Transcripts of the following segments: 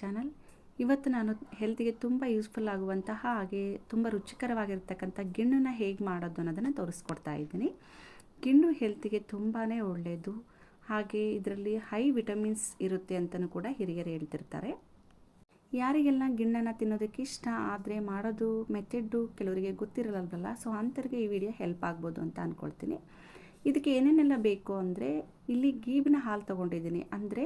Channel. ಇವತ್ತು ನಾನು ಹೆಲ್ತಿಗೆ ತುಂಬ ಯೂಸ್ಫುಲ್ ಆಗುವಂತಹ ಹಾಗೆ ತುಂಬ ರುಚಿಕರವಾಗಿರ್ತಕ್ಕಂಥ ಗಿಣ್ಣನ್ನು ಹೇಗೆ ಮಾಡೋದು ಅನ್ನೋದನ್ನು ತೋರಿಸ್ಕೊಡ್ತಾ ಇದ್ದೀನಿ. ಗಿಣ್ಣು ಹೆಲ್ತಿಗೆ ತುಂಬಾ ಒಳ್ಳೆಯದು ಹಾಗೆ ಇದರಲ್ಲಿ ಹೈ ವಿಟಮಿನ್ಸ್ ಇರುತ್ತೆ ಅಂತಲೂ ಕೂಡ ಹಿರಿಯರು ಹೇಳ್ತಿರ್ತಾರೆ. ಯಾರಿಗೆಲ್ಲ ಗಿಣ್ಣನ್ನು ತಿನ್ನೋದಕ್ಕೆ ಇಷ್ಟ ಆದರೆ ಮಾಡೋದು ಮೆಥೆಡ್ಡು ಕೆಲವರಿಗೆ ಗೊತ್ತಿರಲ್ಲವಲ್ಲ ಸೊ ಅಂಥವ್ರಿಗೆ ಈ ವಿಡಿಯೋ ಹೆಲ್ಪ್ ಆಗ್ಬೋದು ಅಂತ ಅಂದ್ಕೊಳ್ತೀನಿ ಇದಕ್ಕೆ ಏನೇನೆಲ್ಲ ಬೇಕು ಅಂದರೆ ಇಲ್ಲಿ ಗೀಬಿನ ಹಾಲು ತೊಗೊಂಡಿದ್ದೀನಿ. ಅಂದರೆ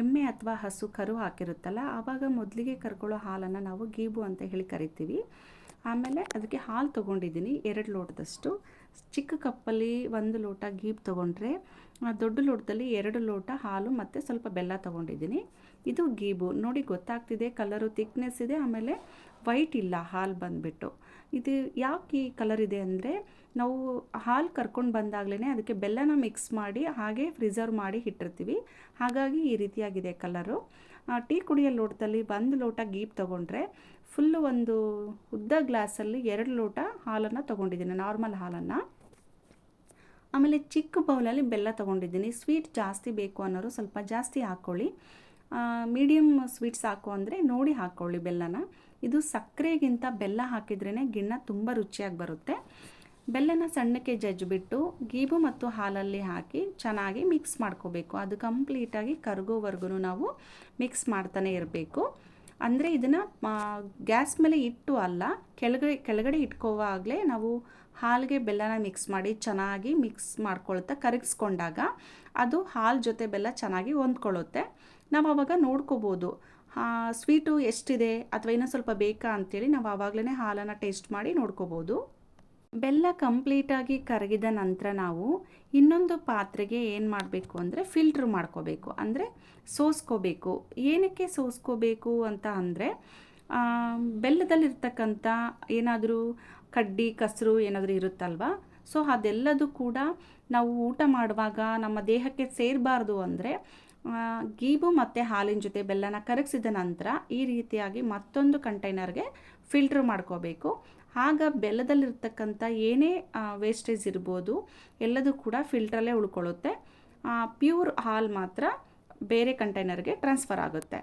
ಎಮ್ಮೆ ಅಥವಾ ಹಸು ಕರು ಹಾಕಿರುತ್ತಲ್ಲ, ಆವಾಗ ಮೊದಲಿಗೆ ಕರ್ಕೊಳ್ಳೋ ಹಾಲನ್ನು ನಾವು ಗೀಬು ಅಂತ ಹೇಳಿ ಕರಿತೀವಿ. ಆಮೇಲೆ ಅದಕ್ಕೆ ಹಾಲು ತೊಗೊಂಡಿದ್ದೀನಿ ಎರಡು ಲೋಟದಷ್ಟು. ಚಿಕ್ಕ ಕಪ್ಪಲ್ಲಿ ಒಂದು ಲೋಟ ಗೀಬ್ ತೊಗೊಂಡ್ರೆ ದೊಡ್ಡ ಲೋಟದಲ್ಲಿ ಎರಡು ಲೋಟ ಹಾಲು ಮತ್ತು ಸ್ವಲ್ಪ ಬೆಲ್ಲ ತೊಗೊಂಡಿದ್ದೀನಿ. ಇದು ಗೀಬು. ನೋಡಿ ಗೊತ್ತಾಗ್ತಿದೆ, ಕಲರು ತಿಕ್ನೆಸ್ ಇದೆ, ಆಮೇಲೆ ವೈಟ್ ಇಲ್ಲ ಹಾಲು ಬಂದುಬಿಟ್ಟು. ಇದು ಯಾಕೆ ಈ ಕಲರ್ ಇದೆ ಅಂದರೆ ನಾವು ಹಾಲು ಕರ್ಕೊಂಡು ಬಂದಾಗಲೇ ಅದಕ್ಕೆ ಬೆಲ್ಲನ ಮಿಕ್ಸ್ ಮಾಡಿ ಹಾಗೆ ಪ್ರಿಸರ್ವ್ ಮಾಡಿ ಇಟ್ಟಿರ್ತೀವಿ. ಹಾಗಾಗಿ ಈ ರೀತಿಯಾಗಿದೆ ಕಲರು ಟೀ ಕುಡಿಯೋ ಲೋಟದಲ್ಲಿ ಒಂದು ಲೋಟ ಗೀಪ್ ತೊಗೊಂಡ್ರೆ ಫುಲ್ಲು ಒಂದು ಉದ್ದ ಗ್ಲಾಸಲ್ಲಿ ಎರಡು ಲೋಟ ಹಾಲನ್ನು ತೊಗೊಂಡಿದ್ದೀನಿ ನಾರ್ಮಲ್ ಹಾಲನ್ನು. ಆಮೇಲೆ ಚಿಕ್ಕ ಬೌಲಲ್ಲಿ ಬೆಲ್ಲ ತೊಗೊಂಡಿದ್ದೀನಿ. ಸ್ವೀಟ್ ಜಾಸ್ತಿ ಬೇಕು ಅನ್ನೋರು ಸ್ವಲ್ಪ ಜಾಸ್ತಿ ಹಾಕ್ಕೊಳ್ಳಿ. ಮೀಡಿಯಮ್ ಸ್ವೀಟ್ಸ್ ಹಾಕು ಅಂದರೆ ನೋಡಿ ಹಾಕ್ಕೊಳ್ಳಿ ಬೆಲ್ಲನ. ಇದು ಸಕ್ಕರೆಗಿಂತ ಬೆಲ್ಲ ಹಾಕಿದ್ರೇ ಗಿಣ್ಣ ತುಂಬ ರುಚಿಯಾಗಿ ಬರುತ್ತೆ. ಬೆಲ್ಲನ ಸಣ್ಣಕ್ಕೆ ಜಜ್ಜಿಬಿಟ್ಟು ಗೀಬು ಮತ್ತು ಹಾಲಲ್ಲಿ ಹಾಕಿ ಚೆನ್ನಾಗಿ ಮಿಕ್ಸ್ ಮಾಡ್ಕೋಬೇಕು. ಅದು ಕಂಪ್ಲೀಟಾಗಿ ಕರಗೋವರೆಗೂ ನಾವು ಮಿಕ್ಸ್ ಮಾಡ್ತಾನೆ ಇರಬೇಕು. ಅಂದರೆ ಇದನ್ನು ಗ್ಯಾಸ್ ಮೇಲೆ ಇಟ್ಟು ಅಲ್ಲ ಕೆಳಗಡೆ ಕೆಳಗಡೆ ಇಟ್ಕೋವಾಗಲೇ ನಾವು ಹಾಲಿಗೆ ಬೆಲ್ಲನ ಮಿಕ್ಸ್ ಮಾಡಿ ಚೆನ್ನಾಗಿ ಮಿಕ್ಸ್ ಮಾಡ್ಕೊಳ್ತಾ ಕರಗಿಸ್ಕೊಂಡಾಗ ಅದು ಹಾಲು ಜೊತೆ ಬೆಲ್ಲ ಚೆನ್ನಾಗಿ ಹೊಂದ್ಕೊಳ್ಳುತ್ತೆ. ನಾವು ಆವಾಗ ನೋಡ್ಕೋಬೋದು. ಸ್ವೀಟು ಎಷ್ಟಿದೆ ಅಥವಾ ಇನ್ನೂ ಸ್ವಲ್ಪ ಬೇಕಾ ಅಂತೇಳಿ ನಾವು ಆವಾಗಲೇ ಹಾಲನ್ನು ಟೇಸ್ಟ್ ಮಾಡಿ ನೋಡ್ಕೋಬೋದು. ಬೆಲ್ಲ ಕಂಪ್ಲೀಟಾಗಿ ಕರಗಿದ ನಂತರ ನಾವು ಇನ್ನೊಂದು ಪಾತ್ರೆಗೆ ಏನು ಮಾಡಬೇಕು ಅಂದರೆ ಫಿಲ್ಟ್ರ್ ಮಾಡ್ಕೋಬೇಕು. ಅಂದರೆ ಸೋಸ್ಕೋಬೇಕು. ಏನಕ್ಕೆ ಸೋಸ್ಕೋಬೇಕು ಅಂತ ಅಂದರೆ ಬೆಲ್ಲದಲ್ಲಿರ್ತಕ್ಕಂಥ ಏನಾದರೂ ಕಡ್ಡಿ, ಕಸರು ಏನಾದರೂ ಇರುತ್ತಲ್ವ? ಸೊ ಅದೆಲ್ಲದೂ ಕೂಡ ನಾವು ಊಟ ಮಾಡುವಾಗ ನಮ್ಮ ದೇಹಕ್ಕೆ ಸೇರಬಾರ್ದು ಅಂದರೆ ಗೀಬು ಮತ್ತು ಹಾಲಿನ ಜೊತೆ ಬೆಲ್ಲನ ಕರಗಿಸಿದ ನಂತರ ಈ ರೀತಿಯಾಗಿ ಮತ್ತೊಂದು ಕಂಟೈನರ್ಗೆ ಫಿಲ್ಟ್ರ್ ಮಾಡ್ಕೋಬೇಕು. ಆಗ ಬೆಲ್ಲದಲ್ಲಿರ್ತಕ್ಕಂಥ ಏನೇ ವೇಸ್ಟೇಜ್ ಇರ್ಬೋದು, ಎಲ್ಲದೂ ಕೂಡ ಫಿಲ್ಟ್ರಲ್ಲೇ ಉಳ್ಕೊಳ್ಳುತ್ತೆ. ಪ್ಯೂರ್ ಹಾಲು ಮಾತ್ರ ಬೇರೆ ಕಂಟೈನರ್ಗೆ ಟ್ರಾನ್ಸ್ಫರ್ ಆಗುತ್ತೆ.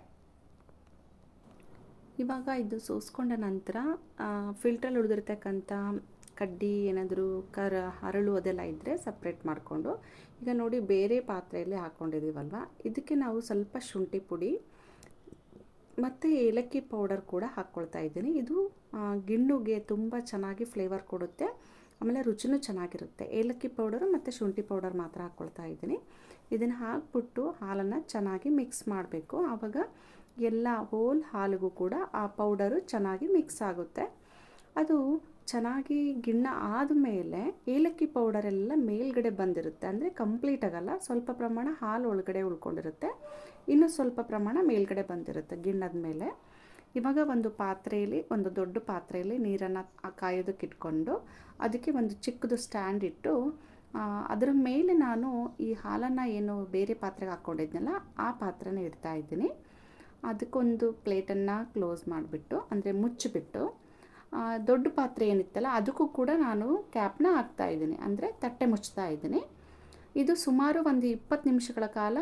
ಇವಾಗ ಇದು ಸೋಸ್ಕೊಂಡ ನಂತರ ಫಿಲ್ಟ್ರಲ್ಲಿ ಉಳಿದಿರ್ತಕ್ಕಂಥ ಕಡ್ಡಿ ಏನಾದರೂ ಕರ ಹರಳು ಅದೆಲ್ಲ ಇದ್ದರೆ ಸಪ್ರೇಟ್ ಮಾಡಿಕೊಂಡು, ಈಗ ನೋಡಿ ಬೇರೆ ಪಾತ್ರೆಯಲ್ಲಿ ಹಾಕ್ಕೊಂಡಿದ್ದೀವಲ್ವ ಇದಕ್ಕೆ ನಾವು ಸ್ವಲ್ಪ ಶುಂಠಿ ಪುಡಿ ಮತ್ತು ಏಲಕ್ಕಿ ಪೌಡರ್ ಕೂಡ ಹಾಕ್ಕೊಳ್ತಾ ಇದ್ದೀನಿ. ಇದು ಗಿಣ್ಣುಗೆ ತುಂಬ ಚೆನ್ನಾಗಿ ಫ್ಲೇವರ್ ಕೊಡುತ್ತೆ. ಆಮೇಲೆ ರುಚಿನೂ ಚೆನ್ನಾಗಿರುತ್ತೆ. ಏಲಕ್ಕಿ ಪೌಡರು ಮತ್ತು ಶುಂಠಿ ಪೌಡರ್ ಮಾತ್ರ ಹಾಕ್ಕೊಳ್ತಾ ಇದ್ದೀನಿ. ಇದನ್ನು ಹಾಕ್ಬಿಟ್ಟು ಹಾಲನ್ನು ಚೆನ್ನಾಗಿ ಮಿಕ್ಸ್ ಮಾಡಬೇಕು. ಆವಾಗ ಎಲ್ಲ ಹೋಲ್ ಹಾಲಿಗೂ ಕೂಡ ಆ ಪೌಡರು ಚೆನ್ನಾಗಿ ಮಿಕ್ಸ್ ಆಗುತ್ತೆ. ಅದು ಚೆನ್ನಾಗಿ ಗಿಣ್ಣ ಆದಮೇಲೆ ಏಲಕ್ಕಿ ಪೌಡರ್ ಎಲ್ಲ ಮೇಲ್ಗಡೆ ಬಂದಿರುತ್ತೆ. ಅಂದರೆ ಕಂಪ್ಲೀಟ್ ಆಗಲ್ಲ. ಸ್ವಲ್ಪ ಪ್ರಮಾಣ ಹಾಲು ಒಳಗಡೆ ಉಳ್ಕೊಂಡಿರುತ್ತೆ. ಇನ್ನು ಸ್ವಲ್ಪ ಪ್ರಮಾಣ ಮೇಲ್ಗಡೆ ಬಂದಿರುತ್ತೆ ಗಿಣ್ಣದ ಮೇಲೆ. ಇವಾಗ ಒಂದು ಪಾತ್ರೆಯಲ್ಲಿ, ಒಂದು ದೊಡ್ಡ ಪಾತ್ರೆಯಲ್ಲಿ ನೀರನ್ನು ಕಾಯೋದಕ್ಕೆ ಇಟ್ಕೊಂಡು ಅದಕ್ಕೆ ಒಂದು ಚಿಕ್ಕದು ಸ್ಟ್ಯಾಂಡ್ ಇಟ್ಟು ಅದರ ಮೇಲೆ ನಾನು ಈ ಹಾಲನ್ನು ಏನು ಬೇರೆ ಪಾತ್ರೆಗೆ ಹಾಕ್ಕೊಂಡಿದ್ನಲ್ಲ, ಆ ಪಾತ್ರೆನ ಇಡ್ತಾ ಇದ್ದೀನಿ. ಅದಕ್ಕೊಂದು ಪ್ಲೇಟನ್ನು ಕ್ಲೋಸ್ ಮಾಡಿಬಿಟ್ಟು, ಅಂದರೆ ಮುಚ್ಚಿಬಿಟ್ಟು ದೊಡ್ಡ ಪಾತ್ರೆ ಏನಿತ್ತಲ್ಲ, ಅದಕ್ಕೂ ಕೂಡ ನಾನು ಕ್ಯಾಪ್ನ ಹಾಕ್ತಾ ಇದ್ದೀನಿ. ಅಂದರೆ ತಟ್ಟೆ ಮುಚ್ತಾ ಇದ್ದೀನಿ. ಇದು ಸುಮಾರು ಒಂದು ಇಪ್ಪತ್ತು ನಿಮಿಷಗಳ ಕಾಲ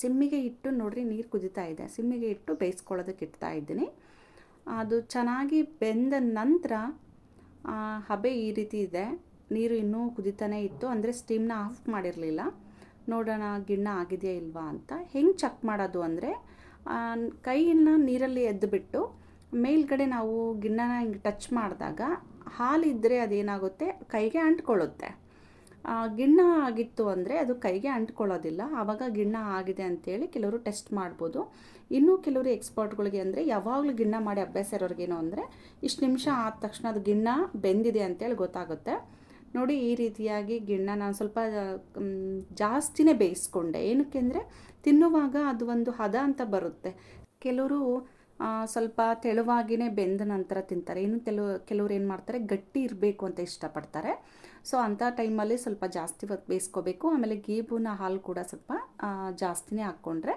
ಸಿಮ್ಮಿಗೆ ಇಟ್ಟು ನೋಡ್ರಿ ನೀರು ಕುದಿತಾ ಇದೆ. ಸಿಮ್ಮಿಗೆ ಇಟ್ಟು ಬೇಯಿಸ್ಕೊಳ್ಳೋದಕ್ಕೆ ಇಡ್ತಾ ಇದ್ದೀನಿ. ಅದು ಚೆನ್ನಾಗಿ ಬೆಂದ ನಂತರ ಹಬೆ ಈ ರೀತಿ ಇದೆ. ನೀರು ಇನ್ನೂ ಕುದಿತಾನೇ ಇತ್ತು. ಅಂದರೆ ಸ್ಟೀಮ್ನ ಆಫ್ ಮಾಡಿರಲಿಲ್ಲ. ನೋಡೋಣ, ಗಿಣ್ಣ ಆಗಿದೆಯಾ ಇಲ್ವಾ ಅಂತ. ಹೆಂಗೆ ಚೆಕ್ ಮಾಡೋದು ಅಂದರೆ ಕೈಯನ್ನು ನೀರಲ್ಲಿ ಎದ್ದುಬಿಟ್ಟು ಮೇಲ್ಗಡೆ ನಾವು ಗಿಣ್ಣನ ಹಿಂಗೆ ಟಚ್ ಮಾಡಿದಾಗ ಹಾಲಿದ್ದರೆ ಅದೇನಾಗುತ್ತೆ? ಕೈಗೆ ಅಂಟ್ಕೊಳ್ಳುತ್ತೆ. ಗಿಣ್ಣ ಆಗಿತ್ತು ಅಂದರೆ ಅದು ಕೈಗೆ ಅಂಟ್ಕೊಳ್ಳೋದಿಲ್ಲ. ಆವಾಗ ಗಿಣ್ಣ ಆಗಿದೆ ಅಂತೇಳಿ ಕೆಲವರು ಟೆಸ್ಟ್ ಮಾಡ್ಬೋದು. ಇನ್ನೂ ಕೆಲವರು ಎಕ್ಸ್ಪರ್ಟ್ಗಳಿಗೆ ಅಂದರೆ ಯಾವಾಗಲೂ ಗಿಣ್ಣ ಮಾಡಿ ಅಭ್ಯಾಸ ಇರೋರಿಗೇನು ಅಂದರೆ ಇಷ್ಟು ನಿಮಿಷ ಆದ ತಕ್ಷಣ ಅದು ಗಿಣ್ಣ ಬೆಂದಿದೆ ಅಂತೇಳಿ ಗೊತ್ತಾಗುತ್ತೆ. ನೋಡಿ ಈ ರೀತಿಯಾಗಿ ಗಿಣ್ಣ ನಾನು ಸ್ವಲ್ಪ ಜಾಸ್ತಿನೇ ಬೇಯಿಸ್ಕೊಂಡೆ. ಏನಕ್ಕೆ ಅಂದರೆ ತಿನ್ನುವಾಗ ಅದು ಒಂದು ಹದ ಅಂತ ಬರುತ್ತೆ. ಕೆಲವರು ಸ್ವಲ್ಪ ತೆಳುವಾಗಿಯೇ ಬೆಂದ ನಂತರ ತಿಂತಾರೆ. ಇನ್ನು ಕೆಲವು ಕೆಲವ್ರು ಏನು ಮಾಡ್ತಾರೆ, ಗಟ್ಟಿ ಇರಬೇಕು ಅಂತ ಇಷ್ಟಪಡ್ತಾರೆ. ಸೊ ಅಂಥ ಟೈಮಲ್ಲಿ ಸ್ವಲ್ಪ ಜಾಸ್ತಿ ಬೇಯಿಸ್ಕೋಬೇಕು. ಆಮೇಲೆ ಗೀಬುನ ಹಾಲು ಕೂಡ ಸ್ವಲ್ಪ ಜಾಸ್ತಿನೇ ಹಾಕ್ಕೊಂಡ್ರೆ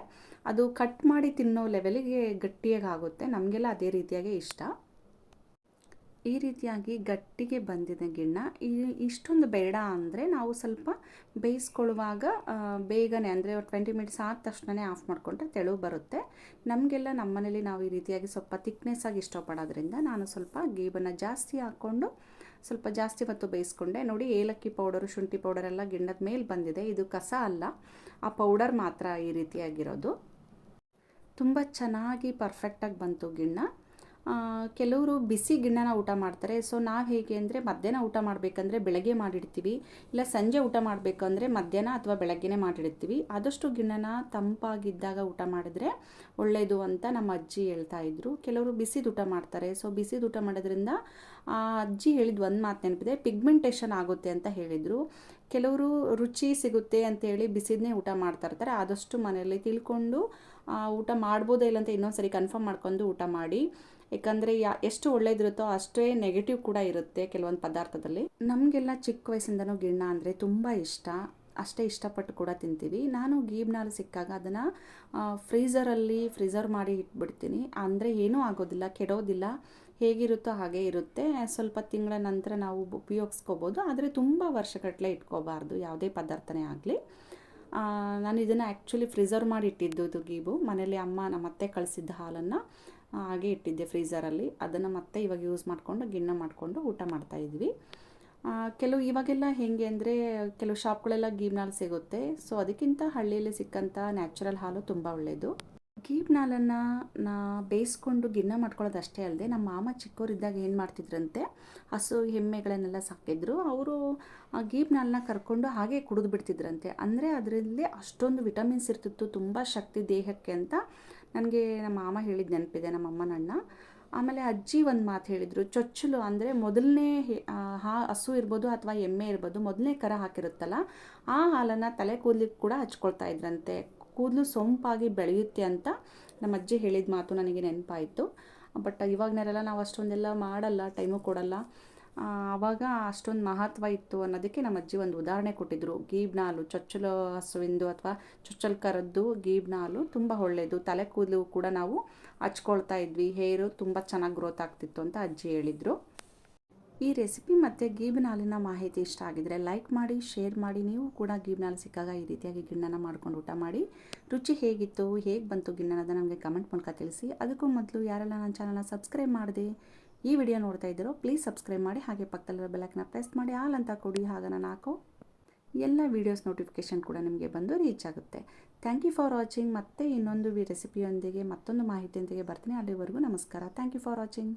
ಅದು ಕಟ್ ಮಾಡಿ ತಿನ್ನೋ ಲೆವೆಲಿಗೆ ಗಟ್ಟಿಯಾಗಿ ಆಗುತ್ತೆ. ನಮಗೆಲ್ಲ ಅದೇ ರೀತಿಯಾಗಿ ಇಷ್ಟ. ಈ ರೀತಿಯಾಗಿ ಗಟ್ಟಿಗೆ ಬಂದಿದೆ ಗಿಣ್ಣ ಇಷ್ಟೊಂದು ಬೇಡ ಅಂದರೆ ನಾವು ಸ್ವಲ್ಪ ಬೇಯಿಸ್ಕೊಳ್ಳುವಾಗ ಬೇಗನೆ ಅಂದರೆ ಟ್ವೆಂಟಿ ಮಿನಿಟ್ಸ್ ಆದ ತಕ್ಷಣನೇ ಆಫ್ ಮಾಡಿಕೊಂಡ್ರೆ ತೆಳು ಬರುತ್ತೆ. ನಮಗೆಲ್ಲ ನಮ್ಮನೇಲಿ ನಾವು ಈ ರೀತಿಯಾಗಿ ಸ್ವಲ್ಪ ತಿಕ್ನೆಸ್ ಆಗಿ ಇಷ್ಟಪಡೋದ್ರಿಂದ ನಾನು ಸ್ವಲ್ಪ ಗೀಬನ್ನು ಜಾಸ್ತಿ ಹಾಕ್ಕೊಂಡು ಸ್ವಲ್ಪ ಜಾಸ್ತಿ ಹೊತ್ತು ಬೇಯಿಸ್ಕೊಂಡೆ. ನೋಡಿ, ಏಲಕ್ಕಿ ಪೌಡರು ಶುಂಠಿ ಪೌಡರ್ ಎಲ್ಲ ಗಿಣ್ಣದ ಮೇಲೆ ಬಂದಿದೆ. ಇದು ಕಸ ಅಲ್ಲ, ಆ ಪೌಡರ್ ಮಾತ್ರ ಈ ರೀತಿಯಾಗಿರೋದು. ತುಂಬ ಚೆನ್ನಾಗಿ ಪರ್ಫೆಕ್ಟಾಗಿ ಬಂತು ಗಿಣ್ಣ. ಕೆಲವರು ಬಿಸಿ ಗಿಣ್ಣನ ಊಟ ಮಾಡ್ತಾರೆ. ಸೊ, ನಾವು ಹೇಗೆ ಅಂದರೆ ಮಧ್ಯಾಹ್ನ ಊಟ ಮಾಡಬೇಕಂದ್ರೆ ಬೆಳಗ್ಗೆ ಮಾಡಿಡ್ತೀವಿ. ಇಲ್ಲ, ಸಂಜೆ ಊಟ ಮಾಡಬೇಕಂದ್ರೆ ಮಧ್ಯಾಹ್ನ ಅಥವಾ ಬೆಳಗ್ಗೆನೇ ಮಾಡಿಡ್ತೀವಿ. ಆದಷ್ಟು ಗಿಣ್ಣನ ತಂಪಾಗಿದ್ದಾಗ ಊಟ ಮಾಡಿದ್ರೆ ಒಳ್ಳೆಯದು ಅಂತ ನಮ್ಮ ಅಜ್ಜಿ ಹೇಳ್ತಾ ಇದ್ರು. ಕೆಲವರು ಬಿಸಿದು ಊಟ ಮಾಡ್ತಾರೆ. ಸೊ, ಬಿಸಿದು ಊಟ ಮಾಡೋದ್ರಿಂದ ಆ, ಅಜ್ಜಿ ಹೇಳಿದ ಒಂದು ಮಾತು ನೆನಪಿದೆ. ಪಿಗ್ಮೆಂಟೇಷನ್ ಆಗುತ್ತೆ ಅಂತ ಹೇಳಿದರು. ಕೆಲವರು ರುಚಿ ಸಿಗುತ್ತೆ ಅಂತೇಳಿ ಬಿಸಿದನ್ನೇ ಊಟ ಮಾಡ್ತಾ ಇರ್ತಾರೆ. ಆದಷ್ಟು ಮನೆಯಲ್ಲಿ ತಿಳ್ಕೊಂಡು ಊಟ ಮಾಡ್ಬೋದೇ ಇಲ್ಲ ಅಂತ ಇನ್ನೊಂದು ಸರಿ ಕನ್ಫರ್ಮ್ ಮಾಡ್ಕೊಂಡು ಊಟ ಮಾಡಿ. ಯಾಕಂದರೆ ಯಾ, ಎಷ್ಟು ಒಳ್ಳೇದಿರುತ್ತೋ ಅಷ್ಟೇ ನೆಗೆಟಿವ್ ಕೂಡ ಇರುತ್ತೆ ಕೆಲವೊಂದು ಪದಾರ್ಥದಲ್ಲಿ. ನಮಗೆಲ್ಲ ಚಿಕ್ಕ ವಯಸ್ಸಿಂದನೂ ಗಿಣ್ಣ ಅಂದರೆ ತುಂಬ ಇಷ್ಟ. ಅಷ್ಟೇ ಇಷ್ಟಪಟ್ಟು ಕೂಡ ತಿಂತೀವಿ. ನಾನು ಗೀಬ್ನಾಲ್ ಸಿಕ್ಕಾಗ ಅದನ್ನು ಫ್ರೀಝರಲ್ಲಿ ಫ್ರೀಝರ್ ಮಾಡಿ ಇಟ್ಬಿಡ್ತೀನಿ. ಅಂದರೆ ಏನೂ ಆಗೋದಿಲ್ಲ, ಕೆಡೋದಿಲ್ಲ. ಹೇಗಿರುತ್ತೋ ಹಾಗೆ ಇರುತ್ತೆ. ಸ್ವಲ್ಪ ತಿಂಗಳ ನಂತರ ನಾವು ಉಪಯೋಗಿಸ್ಕೋಬೋದು. ಆದರೆ ತುಂಬ ವರ್ಷಗಟ್ಟಲೆ ಇಟ್ಕೋಬಾರ್ದು, ಯಾವುದೇ ಪದಾರ್ಥನೇ ಆಗಲಿ. ನಾನು ಇದನ್ನು ಆ್ಯಕ್ಚುಲಿ ಫ್ರಿಸರ್ವ್ ಮಾಡಿ ಇಟ್ಟಿದ್ದು ಇದು ಗೀಬು. ಮನೇಲಿ ಅಮ್ಮ ನಮ್ಮ ಅತ್ತೆ ಕಳಿಸಿದ್ದ ಹಾಲನ್ನು. ಹಾಗೆ ಇಟ್ಟಿದ್ದೆ ಫ್ರೀಝರಲ್ಲಿ ಅದನ್ನು ಮತ್ತೆ ಇವಾಗ ಯೂಸ್ ಮಾಡಿಕೊಂಡು, ಗಿಣ್ಣ ಮಾಡಿಕೊಂಡು ಊಟ ಮಾಡ್ತಾ ಇದ್ವಿ. ಕೆಲವು ಇವಾಗೆಲ್ಲ ಹೇಗೆ ಅಂದರೆ ಕೆಲವು ಶಾಪ್ಗಳೆಲ್ಲ ಗೀಬ್ನಾಲ್ ಸಿಗುತ್ತೆ. ಸೊ ಅದಕ್ಕಿಂತ ಹಳ್ಳಿಯಲ್ಲಿ ಸಿಕ್ಕಂಥ ನ್ಯಾಚುರಲ್ ಹಾಲು ತುಂಬ ಒಳ್ಳೆಯದು ಗೀಬ್ನಾಲನ್ನು ನಾ ಬೇಯಿಸ್ಕೊಂಡು ಗಿಣ್ಣ ಮಾಡ್ಕೊಳ್ಳೋದು ಅಷ್ಟೇ ಅಲ್ಲದೆ ನಮ್ಮ ಮಾಮ ಚಿಕ್ಕವರಿದ್ದಾಗ ಏನು ಮಾಡ್ತಿದ್ರಂತೆ, ಹಸು, ಎಮ್ಮೆಗಳನ್ನೆಲ್ಲ ಸಾಕಿದ್ರು ಅವರು ಆ ಗೀಬ್ನಾಲನ್ನ ಕರ್ಕೊಂಡು ಹಾಗೆ ಕುಡಿದು ಬಿಡ್ತಿದ್ರಂತೆ. ಅಂದರೆ ಅದರಲ್ಲಿ ಅಷ್ಟೊಂದು ವಿಟಮಿನ್ಸ್ ಇರ್ತಿತ್ತು, ತುಂಬ ಶಕ್ತಿ ದೇಹಕ್ಕೆ ಅಂತ. ನನಗೆ ನಮ್ಮ ಮಾಮ ಹೇಳಿದ ನೆನಪಿದೆ, ನಮ್ಮ ಅಮ್ಮನಣ್ಣ ಆಮೇಲೆ ಅಜ್ಜಿ ಒಂದು ಮಾತು ಹೇಳಿದರು, ಚೊಚ್ಚಲು ಅಂದರೆ ಮೊದಲನೇ ಹಾ ಹಸು ಇರ್ಬೋದು ಅಥವಾ ಎಮ್ಮೆ ಇರ್ಬೋದು ಮೊದಲನೇ ಕರ ಹಾಕಿರುತ್ತಲ್ಲ, ಆ ಹಾಲನ್ನು ತಲೆ ಕೂದಲಿಗೆ ಕೂಡ ಹಚ್ಕೊಳ್ತಾ ಇದ್ರಂತೆ. ಕೂದಲು ಸೊಂಪಾಗಿ ಬೆಳೆಯುತ್ತೆ ಅಂತ ನಮ್ಮ ಅಜ್ಜಿ ಹೇಳಿದ ಮಾತು ನನಗೆ ನೆನಪಾಯಿತು. ಬಟ್ ಇವಾಗನೆಲ್ಲ ನಾವು ಅಷ್ಟೊಂದೆಲ್ಲ ಮಾಡಲ್ಲ, ಟೈಮು ಕೊಡಲ್ಲ. ಆವಾಗ ಅಷ್ಟೊಂದು ಮಹತ್ವ ಇತ್ತು ಅನ್ನೋದಕ್ಕೆ ನಮ್ಮ ಅಜ್ಜಿ ಒಂದು ಉದಾಹರಣೆ ಕೊಟ್ಟಿದ್ರು. ಗೀಬ್ನ ಹಾಲು ಚೊಚ್ಚಲು ಹಸುವಿಂದು ಅಥವಾ ಚೊಚ್ಚಲು ಕರದ್ದು ಗೀಬ್ನ ಹಾಲು ತುಂಬ ಒಳ್ಳೆಯದು ತಲೆ ಕೂದಲು ಕೂಡ ನಾವು ಹಚ್ಕೊಳ್ತಾ ಇದ್ವಿ. ಹೇರು ತುಂಬ ಚೆನ್ನಾಗಿ ಗ್ರೋತ್ ಆಗ್ತಿತ್ತು ಅಂತ ಅಜ್ಜಿ ಹೇಳಿದರು. ಈ ರೆಸಿಪಿ ಮತ್ತು ಗೀಬಿನ ಹಾಲಿನ ಮಾಹಿತಿ ಇಷ್ಟ ಆಗಿದ್ರೆ ಲೈಕ್ ಮಾಡಿ ಶೇರ್ ಮಾಡಿ. ನೀವು ಕೂಡ ಗೀಬಿನ ಹಾಲು ಸಿಕ್ಕಾಗ ಈ ರೀತಿಯಾಗಿ ಗಿಣ್ಣನ ಮಾಡ್ಕೊಂಡು ಊಟ ಮಾಡಿ. ರುಚಿ ಹೇಗಿತ್ತು, ಹೇಗೆ ಬಂತು ಗಿಣ್ಣನದ ನಮಗೆ ಕಮೆಂಟ್ ಮೂಲಕ ತಿಳಿಸಿ. ಅದಕ್ಕೂ ಮೊದಲು ಯಾರೆಲ್ಲ ನನ್ನ ಚಾನಲ್ನ ಸಬ್ಸ್ಕ್ರೈಬ್ ಮಾಡಿದೆ ಈ ವಿಡಿಯೋ ನೋಡ್ತಾ ಇದ್ದೀರೋ ಪ್ಲೀಸ್ ಸಬ್ಸ್ಕ್ರೈಬ್ ಮಾಡಿ, ಹಾಗೆ ಪಕ್ಕದಲ್ಲಿರೋ ಬೆಲಕ್ನ ಪ್ರೆಸ್ ಮಾಡಿ ಆಲ್ ಅಂತ ಕೊಡಿ ಹಾಗೆ ನಾನು ಹಾಕೋ ಎಲ್ಲ ವೀಡಿಯೋಸ್ ನೋಟಿಫಿಕೇಷನ್ ಕೂಡ ನಿಮಗೆ ಬಂದು ರೀಚ್ ಆಗುತ್ತೆ. ಥ್ಯಾಂಕ್ ಯು ಫಾರ್ ವಾಚಿಂಗ್ ಮತ್ತೆ ಇನ್ನೊಂದು ರೆಸಿಪಿಯೊಂದಿಗೆ ಮತ್ತೊಂದು ಮಾಹಿತಿಯೊಂದಿಗೆ ಬರ್ತೀನಿ. ಅಲ್ಲಿವರೆಗೂ ನಮಸ್ಕಾರ. Thank you for watching